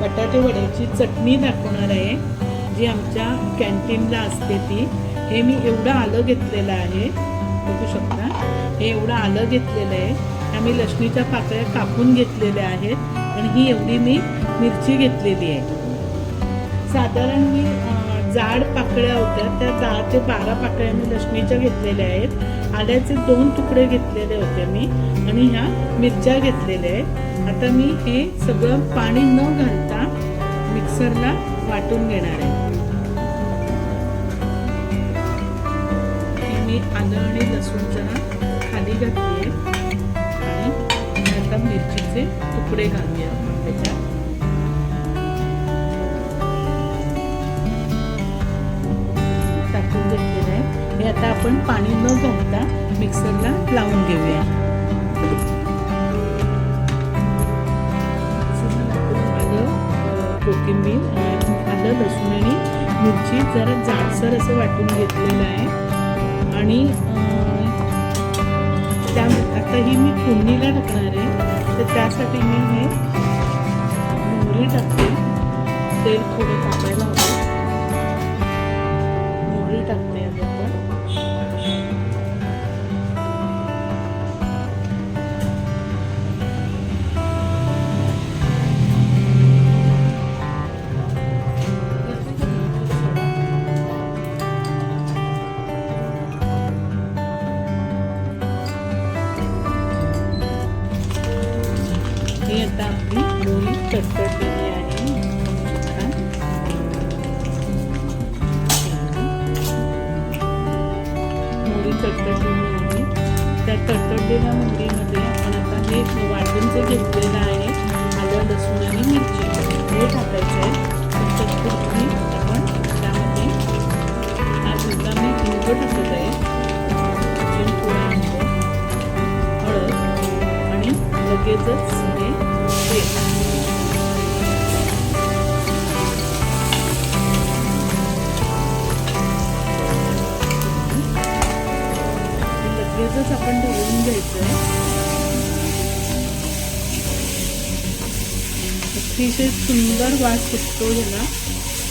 बटाटे वड्याची चटणी दाखवणार आहे जी आमच्या कॅन्टीनला असते ती. हे मी एवढं आलं घेतलेलं आहे. बघू शकता. हे एवढं आलं घेतलेलं आहे. आम्ही लसणीच्या पाकळ्या कापून घेतलेल्या आहेत. आणि ही एवढी मी मिरची घेतलेली आहे. साधारण मी जाड पाकळ्या होत्या. त्या दहा ते बारा पाकळ्या मी लसणीच्या घेतलेल्या आहेत. आल्याचे दोन तुकडे घेतलेले होते मी आणि ह्या मिरच्या घेतलेल्या आहेत. आता मी हे सगळं पाणी न घालता मिक्सरला वाटून घेणार आहे. मी आलं आणि लसूण जरा खाली घातली आहे. आणि आता मिरचीचे तुकडे घालूया त्याच्यात. आता आपण पाणी न घालता मिक्सरला लावून घेऊया. आलं कोथिंबीर आलं लसूण आणि मिरची. जरा जाडसर असं वाटून घेतलेलं आहे. आणि त्या आता ही मी फोडणीला टाकणार आहे. तर त्यासाठी मी हे मोहरी टाकते. तेल थोडं टाकायला हवं. मोहरी टाकते. मोहरी चटपटलेली आहे त्या तडतडलेल्या मोहरीमध्ये आपण आता हे वाटून जे घेतलेलं आहे. आलं लसूण आणि मिरची. हे टाकायचं आहे. चटपटी आपण त्यामध्ये हा सुद्धा मी हिंग टाकत आहे. हिंग हळद आणि लगेचच हे तेल असंच आपण ढवळून घ्यायचं. आहे अतिशय सुंदर वास सुटतो ह्याला.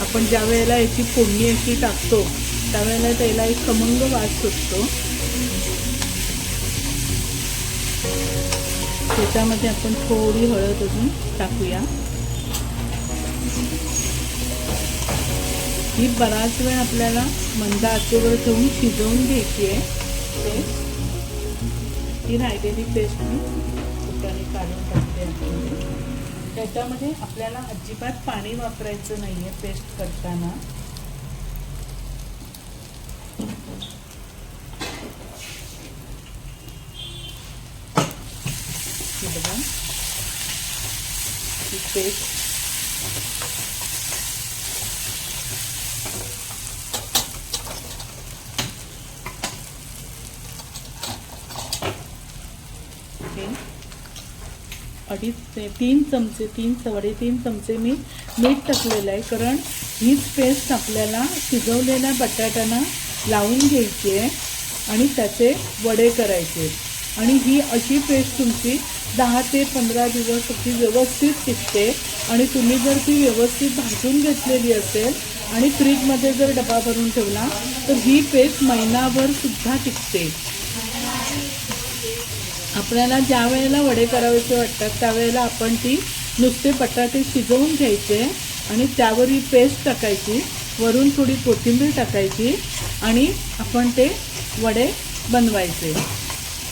आपण ज्या वेळेला याची फोडणी अशी टाकतो त्यावेळेला त्याला एक खमंग वास सुटतो. त्याच्यामध्ये आपण थोडी हळद अजून टाकूया. ही बराच वेळ आपल्याला मंद आचेवर ठेवून शिजवून घ्यायची आहे. ही राहिलेली पेस्ट मी कुकरने काढून टाकते आपण त्याच्यामध्ये आपल्याला अजिबात पाणी वापरायचं नाही आहे पेस्ट करताना बघा. ही पेस्ट हे अडीच तीन चमचे तीन तीन चमचे मी मीठ टाकलेलं आहे. कारण हीच पेस्ट आपल्याला शिजवलेल्या बटाट्यांना लावून घ्यायची आहे आणि त्याचे वडे करायचे आणि ही अशी पेस्ट तुमची दहा ते पंधरा दिवस ती व्यवस्थित टिकते. आणि तुम्ही जर ती व्यवस्थित भाजून घेतलेली असेल आणि फ्रीजमध्ये जर डबा भरून ठेवला तर ही पेस्ट महिनाभर सुद्धा टिकते. आपल्याला ज्या वेळेला वडे करावेसे वाटतात त्यावेळेला आपण ती नुसते बटाटे शिजवून घ्यायचे आणि त्यावर ही पेस्ट टाकायची वरून थोडी कोथिंबीर टाकायची आणि आपण ते वडे बनवायचे.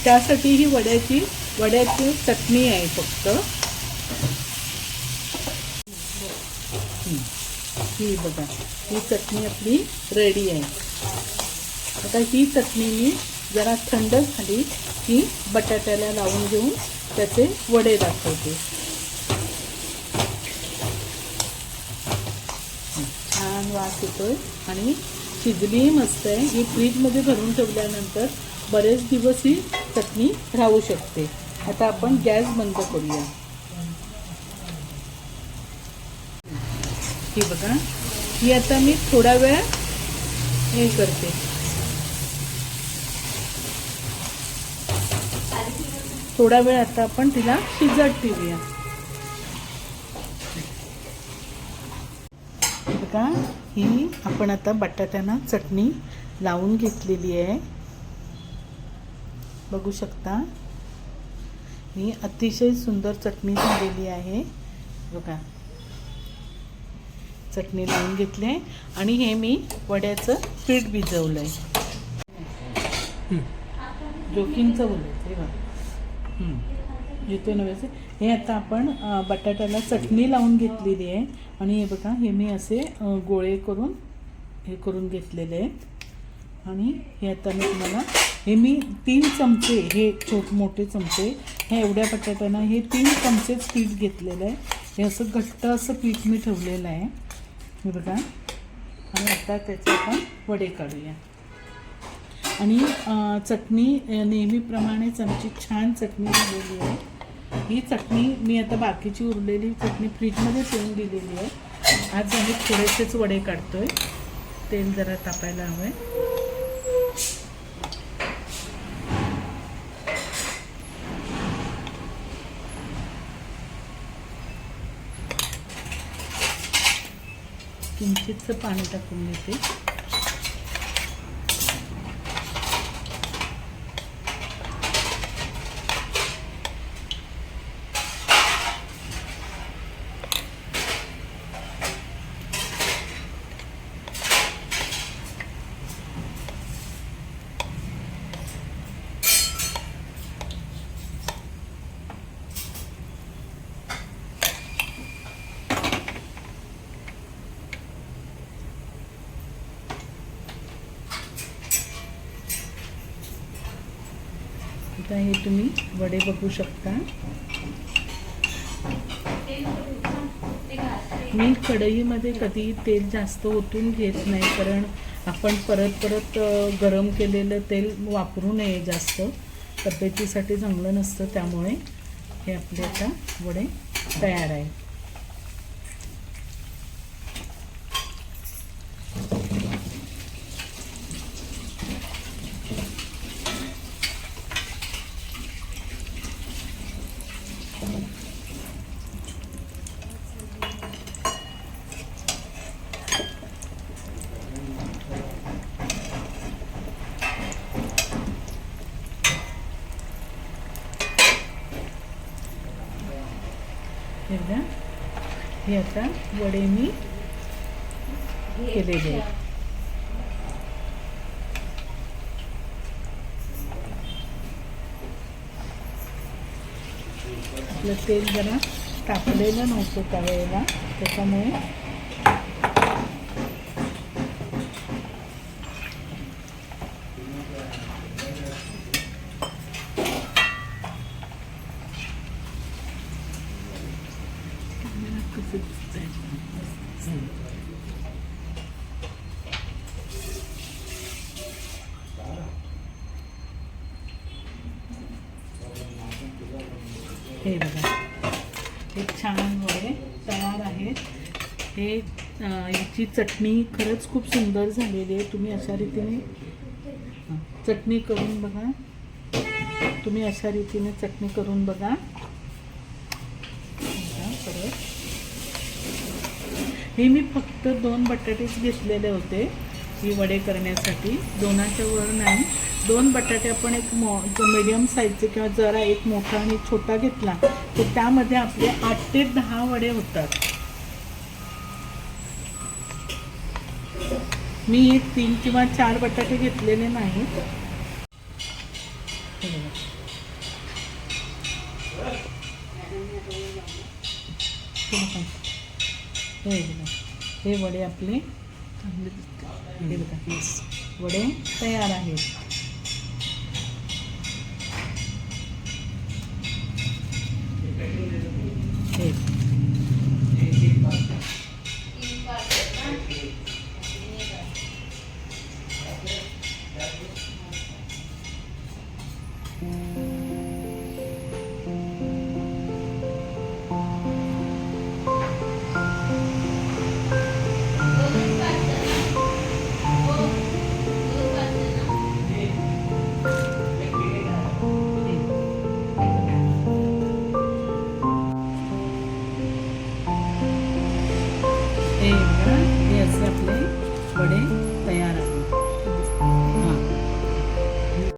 त्यासाठी ही वड्याची वड्याची चटणी आहे फक्त. ही बघा ही चटणी आपली रेडी आहे. आता ही चटणी मी जरा थंड झाली की बटाट्याला लावून घेऊन त्याचे वडे दाखवते. छान वास येतोय आणि शिजली मस्त आहे. ही फ्रीजमध्ये भरून ठेवल्यानंतर बरेच दिवस ही चटणी राहू शकते. आता आपण गॅस बंद करूया. ही बघा. ही आता मी थोडा वेळ हे करते. थोडा वेळ आता आपण तिला शिजत ठेवूया. बघा ही आपण आता बटाट्याना चटणी लावून घेतलेली आहे. बघू शकता. ही अतिशय सुंदर चटणी झालेली आहे. बघा. चटणी लावून घेतली आहे. आणि हे मी वड्याचं पीठ भिजवलं आहे जोकिंगचं बोलायचं हे बघा. येतो नव्याचे हे आता आपण बटाट्याला चटणी लावून घेतलेली आहे. आणि हे बघा हे मी असे गोळे करून हे करून घेतलेले आहेत. आणि हे आता मी तुम्हाला हे मी तीन चमचे हे छोट मोठे चमचे हे एवढ्या बटाट्यानं हे तीन चमचेच पीठ घेतलेलं आहे. हे असं घट्ट असं पीठ मी ठेवलेलं आहे. हे बघा. आणि आता त्याचे आपण वडे काढूया. आणि चटणी नेहमीप्रमाणे आमची छान चटणी झालेली आहे. ही चटणी मी आता बाकीची उरलेली चटणी फ्रीजमध्ये ठेवून दिलेली आहे. आज आम्ही थोडेसेच वडे काढतोय. तेल जरा तापायला हवं आहे किंचितचं पाणी टाकून घेते आता हे तुम्ही वडे बघू शकता. मी कढईमध्ये कधी तेल जास्त ओतून घेत नाही कारण आपण परत परत गरम केलेलं तेल वापरू नये जास्त. तब्येतीसाठी चांगलं नसतं त्यामुळे हे आपले आता वडे तयार आहे हे बघा हे आता वडे मी केलेले आहेत. आपलं तेल जरा तापलेलं नव्हतं त्यावेळेला त्याच्यामुळे हे बघा. हे छान वडे तयार आहेत. हे याची चटणी खरंच खूप सुंदर झालेली आहे. तुम्ही अशा रीतीने चटणी करून बघा. तुम्ही अशा रीतीने चटणी करून बघा, परत हे मी फक्त दोन बटाटेच घेतलेले होते. ही वडे करण्यासाठी. दोनाच्या वर नाही. दोन बटाटे आपण एक मॉ मीडियम साईजचे किंवा जरा एक मोठा आणि छोटा घेतला तर त्यामध्ये आपले आठ ते दहा वडे होतात. मी एक तीन किंवा चार बटाटे घेतलेले नाहीत. हे बघा. हे बघा. हे वडे आपले हे बघा. वडे तयार आहेत.